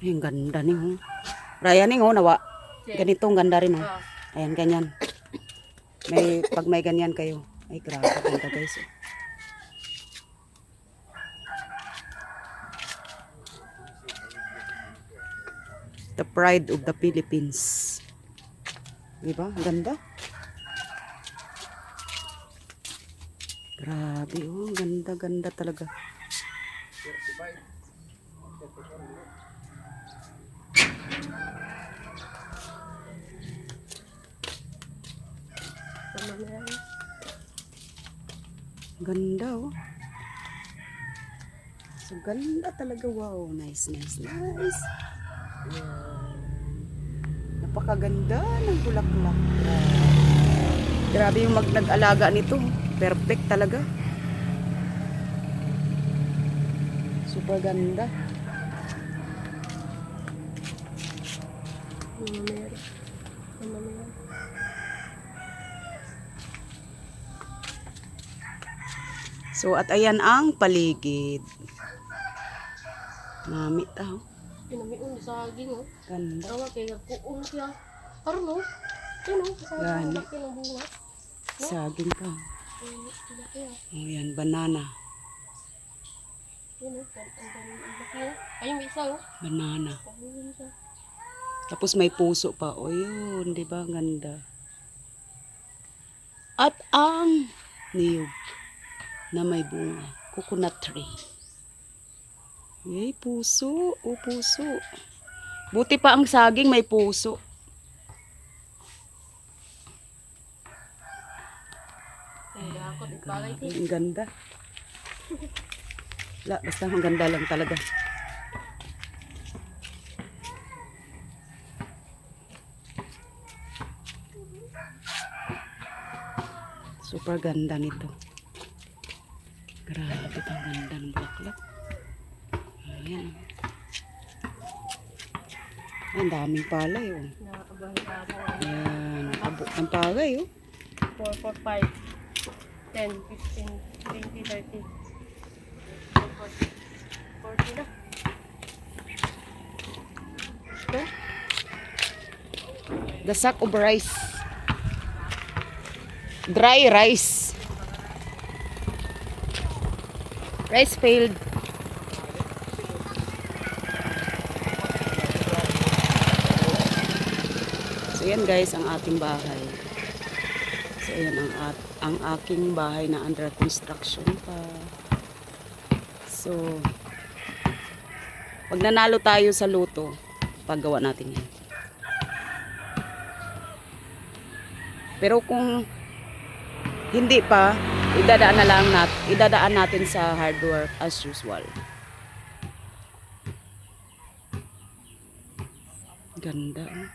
Ay, ang ganda ni oh. Raya ni oh, nawa. Ganitong ganda rin oh. Ayan, ganyan. May, pag may ganyan kayo. Ay, grabe. Ganda guys. The pride of the Philippines. Diba? Ang ganda. Grabe, oh. Ang Ganda, ganda talaga. Tama na yan. Ganda, oh. So, ganda talaga. Wow. Nice, nice, nice. Napakaganda ng bulaklak. Grabe yung mag nag-alaga nito. Perfect talaga. Super ganda. Yan. Tama na yan. So, at ayan ang paligid. Nami tao. Pinamiun sa saging oh. Ganda. Tawa kaya kuon siya. Karon oh. Yun oh. Sa Gani. laki ng bunga. Saging ka. Oh, yan. Banana. Oh. Ayun isa oh. Banana. Siya. Tapos may puso pa. O yun, di ba? Ganda. At ang niyog na may bunga. Coconut tree. Yay, puso. O, puso. Buti pa ang saging may puso. Ang ganda. La, basta ang ganda lang talaga. Super ganda nito. Grabe ang ganda ng bulaklak. Ayan. Ang daming palay oh. Ayan, abot ng palay oh. 4, 4, 5, 10, 15, 20, 30. 40 na. No? The sack of rice. Dry rice. Rice field. So yan guys ang ating bahay. So yan ang at ang aking bahay na under construction pa. So pag nanalo tayo sa luto, paggawa natin yan. Pero kung hindi pa, idadaan na lang nat, idadaan natin sa hard work as usual. Ganda. oh.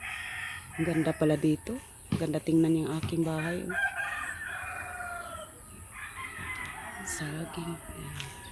Ganda pala dito. Ganda tingnan yung aking bahay. oh. Saging. Ayan.